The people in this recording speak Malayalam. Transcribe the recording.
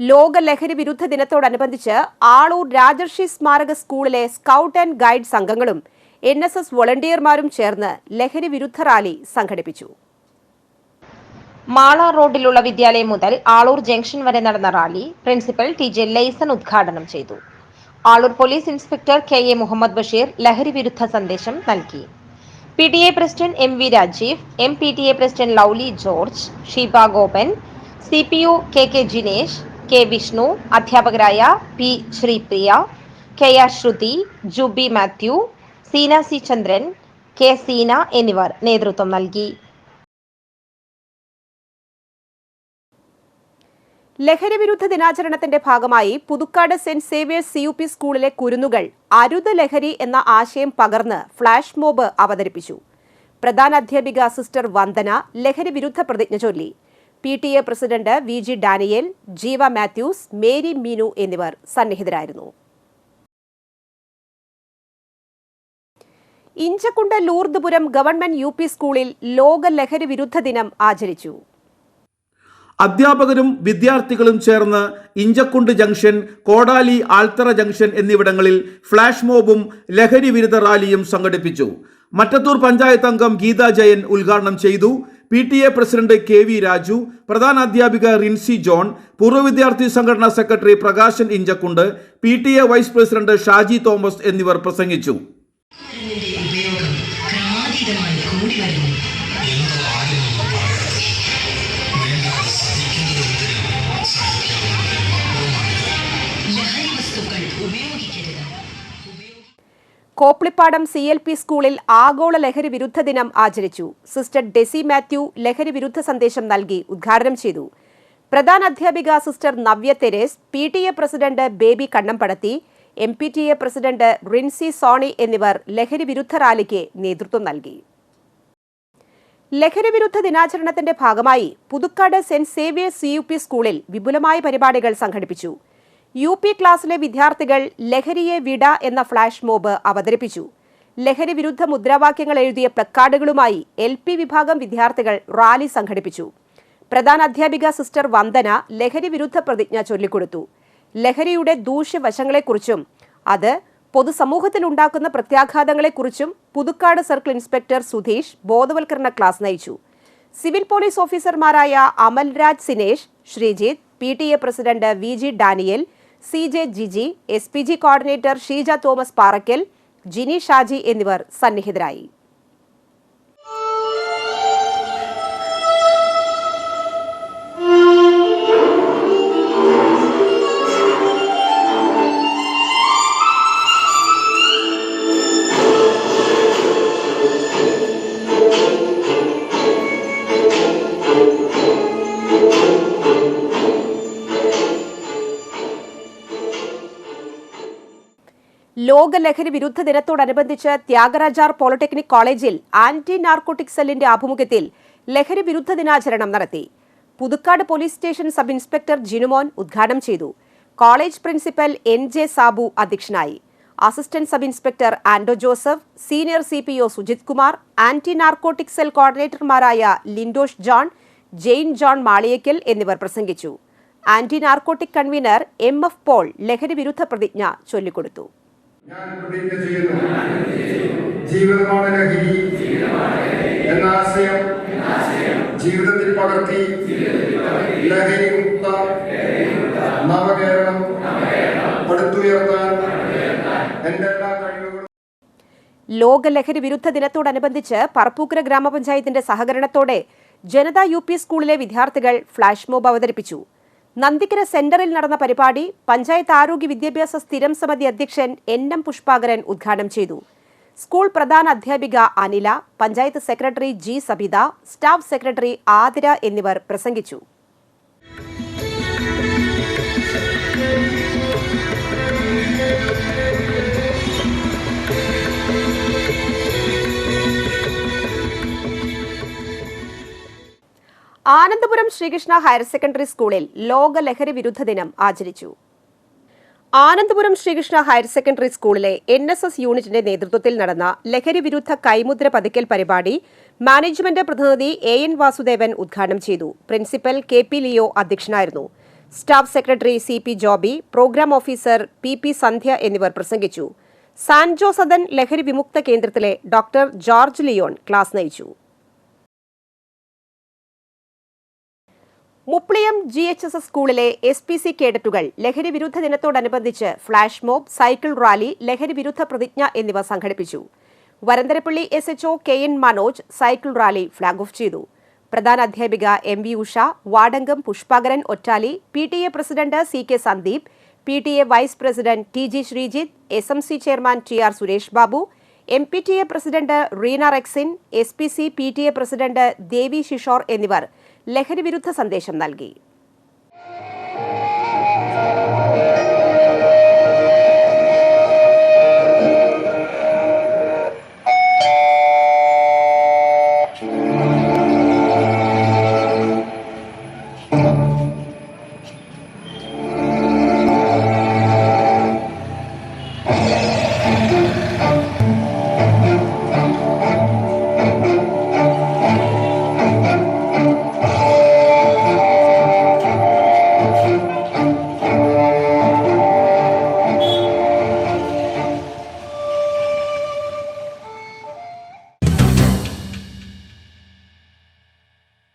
ലോക ലഹരി വിരുദ്ധ ദിനത്തോടനുബന്ധിച്ച് ആളൂർ രാജർഷി സ്മാരക സ്കൂളിലെ സ്കൗട്ട് ആൻഡ് ഗൈഡ് സംഘങ്ങളും എൻ എസ് എസ് വോളണ്ടിയർമാരും ചേർന്ന് ലഹരി വിരുദ്ധ റാലി സംഘടിപ്പിച്ചു. മാള റോഡിലുള്ള വിദ്യാലയം മുതൽ ആളൂർ ജംഗ്ഷൻ വരെ നടന്ന rally principal T J Laison ഉദ്ഘാടനം ചെയ്തു. Alur police inspector K A Muhammad Basheer ലഹരി വിരുദ്ധ സന്ദേശം നൽകി. P T A president M V Rajeev M P T A president Lovely George Sheeba Gopan C P U K K Jinesh K Vishnu അധ്യാപകരായ P Sreepriya K R Sruthi Juby Mathew Seena C Chandran K Seena എന്നിവർ നേതൃത്വം നൽകി. ലഹരി വിരുദ്ധ ദിനാചരണത്തിന്റെ ഭാഗമായി Puthukkad saint Xavier's C U P സ്കൂളിലെ കുരുന്നുകൾ അരുത് ലഹരി എന്ന ആശയം പകർന്ന് ഫ്ളാഷ് മോബ് അവതരിപ്പിച്ചു. പ്രധാന അധ്യാപിക സിസ്റ്റർ വന്ദന ലഹരി വിരുദ്ധ പ്രതിജ്ഞ ചൊല്ലി. P T A president V G Daniel Jeeva Mathews Mary Meenu എന്നിവർ സന്നിഹിതരായിരുന്നു. Inchakkundu Lourdpuram government U P സ്കൂളിൽ ലോക ലഹരി വിരുദ്ധ ദിനം ആചരിച്ചു. അധ്യാപകരും വിദ്യാർത്ഥികളും ചേർന്ന് ഇഞ്ചക്കുണ്ട് ജംഗ്ഷൻ കോടാലി ആൽത്തറ ജംഗ്ഷൻ എന്നിവിടങ്ങളിൽ ഫ്ളാഷ് മോബും ലഹരി വിരുദ്ധ റാലിയും സംഘടിപ്പിച്ചു. മറ്റത്തൂർ പഞ്ചായത്ത് അംഗം ഗീതാ ജയൻ ഉദ്ഘാടനം ചെയ്തു. P T A president K V Raju പ്രധാന അധ്യാപിക റിൻസി ജോൺ പൂർവ വിദ്യാർത്ഥി സംഘടനാ secretary Prakashan Inchakkundu P T A vice president Shaji Thomas എന്നിവർ പ്രസംഗിച്ചു. കോപ്ലിപ്പാടം സി എൽ പി സ്കൂളിൽ ആഗോള ലഹരി വിരുദ്ധ ദിനം ആചരിച്ചു. സിസ്റ്റർ ഡെസി മാത്യു ലഹരി വിരുദ്ധ സന്ദേശം നൽകി ഉദ്ഘാടനം ചെയ്തു. പ്രധാന അധ്യാപിക sister Navya Theres P T A president Baby Kannampadathi M P T A president Rincy Soni എന്നിവർ ലഹരി വിരുദ്ധ റാലിക്ക് നേതൃത്വം നൽകി. ലഹരി വിരുദ്ധ ദിനാചരണത്തിന്റെ ഭാഗമായി Puthukkad Saint Xavier's C U P സ്കൂളിൽ വിപുലമായ പരിപാടികൾ സംഘടിപ്പിച്ചു. യു പി ക്ലാസ്സിലെ വിദ്യാർത്ഥികൾ ലഹരിയെ വിട എന്ന ഫ്ളാഷ് മോബ് അവതരിപ്പിച്ചു. ലഹരി വിരുദ്ധ മുദ്രാവാക്യങ്ങൾ എഴുതിയ പ്ലക്കാർഡുകളുമായി എൽ പി വിഭാഗം വിദ്യാർത്ഥികൾ റാലി സംഘടിപ്പിച്ചു. പ്രധാന അധ്യാപിക സിസ്റ്റർ വന്ദന ലഹരി വിരുദ്ധ പ്രതിജ്ഞ ചൊല്ലിക്കൊടുത്തു. ലഹരിയുടെ ദൂഷ്യവശങ്ങളെക്കുറിച്ചും അത് പൊതുസമൂഹത്തിൽ ഉണ്ടാക്കുന്ന പ്രത്യാഘാതങ്ങളെക്കുറിച്ചും പുതുക്കാട് സർക്കിൾ ഇൻസ്പെക്ടർ സുധീഷ് ബോധവൽക്കരണ ക്ലാസ് നയിച്ചു. സിവിൽ പോലീസ് ഓഫീസർമാരായ Amalraj Sinesh Sreejith P T A president V G Daniel C J Jiji S P G coordinator Sheeja Thomas Parakkal Jini Shaji എന്നിവർ സന്നിഹിതരായി. ലോക ലഹരി വിരുദ്ധ ദിനത്തോടനുബന്ധിച്ച് Thyagarajar polytechnic college anti narcotic സെല്ലിന്റെ ആഭിമുഖ്യത്തിൽ ലഹരി വിരുദ്ധ ദിനാചരണം നടത്തി. Puthukkad police station sub inspector Jinumon ഉദ്ഘാടനം ചെയ്തു. College principal N J Sabu അധ്യക്ഷനായി. Assistant sub inspector Ando Joseph senior C P O Sujith Kumar anti narcotic cell കോർഡിനേറ്റർമാരായ Lindosh John Jain John Maliyakkal എന്നിവർ പ്രസംഗിച്ചു. Anti narcotic convenor M F Paul ലഹരി വിരുദ്ധ പ്രതിജ്ഞ ചൊല്ലിക്കൊടുത്തു. ഞാൻ പ്രതിജ്ഞ ചെയ്യുന്നു. ജീവിതമാണ് ലഹരി എന്ന ആശയം ജീവിതത്തിൽ പകർത്തി ലഹരി മുക്ത നവകേരളം പടുത്തുയർത്താൻ എന്റെ എല്ലാ കഴിവുകളും ലോക ലഹരി വിരുദ്ധ ദിനത്തോടനുബന്ധിച്ച് പറപ്പൂക്കര ഗ്രാമപഞ്ചായത്തിന്റെ സഹകരണത്തോടെ ജനതാ യു പി സ്കൂളിലെ വിദ്യാർത്ഥികൾ ഫ്ളാഷ് മോബ് അവതരിപ്പിച്ചു. നന്ദിക്കര സെന്ററിൽ നടന്ന പരിപാടി പഞ്ചായത്ത് ആരോഗ്യ വിദ്യാഭ്യാസ സ്ഥിരം സമിതി അധ്യക്ഷൻ എൻ എം പുഷ്പാകരൻ ഉദ്ഘാടനം ചെയ്തു. സ്കൂൾ പ്രധാന അധ്യാപിക Anila panchayat secretary G Sabitha staff secretary Athira എന്നിവർ പ്രസംഗിച്ചു. ആനന്ദപുരം ശ്രീകൃഷ്ണ ഹയർ സെക്കൻഡറി സ്കൂളിൽ ലോക ലഹരി വിരുദ്ധ ദിനം ആചരിച്ചു. ആനന്ദപുരം ശ്രീകൃഷ്ണ ഹയർ സെക്കൻഡറി സ്കൂളിലെ എൻ എസ് എസ് യൂണിറ്റിന്റെ നേതൃത്വത്തിൽ നടന്ന ലഹരി വിരുദ്ധ കൈമുദ്ര പതിക്കൽ പരിപാടി മാനേജ്മെന്റ് പ്രതിനിധി എ എൻ വാസുദേവൻ ഉദ്ഘാടനം ചെയ്തു. പ്രിൻസിപ്പൽ കെ പി ലിയോ അധ്യക്ഷനായിരുന്നു. Staff secretary C P Joby program officer P P Sandhya എന്നിവർ പ്രസംഗിച്ചു. സാൻ ജോസദൻ ലഹരി വിമുക്ത കേന്ദ്രത്തിലെ ഡോക്ടർ ജോർജ് ലിയോൺ ക്ലാസ് നയിച്ചു. Mupliyam G H S S സ്കൂളിലെ എസ് പി സി കേഡറ്റുകൾ ലഹരി വിരുദ്ധ ദിനത്തോടനുബന്ധിച്ച് ഫ്ളാഷ് മോബ് സൈക്കിൾ റാലി ലഹരി വിരുദ്ധ പ്രതിജ്ഞ എന്നിവ സംഘടിപ്പിച്ചു. Varantharappilly S HO K N Manoj cycle rally flag off ചെയ്തു. പ്രധാന അധ്യാപിക M V Usha Vadankam Pushpakaran Ottali P T A president C K Sandeep P T A vice president T G Sreejith S M C chairman T R Suresh Babu M P T A president Reena Rexin S P C P T A president Devi Shishor എന്നിവർ ലഹരി വിരുദ്ധ സന്ദേശം നൽകി.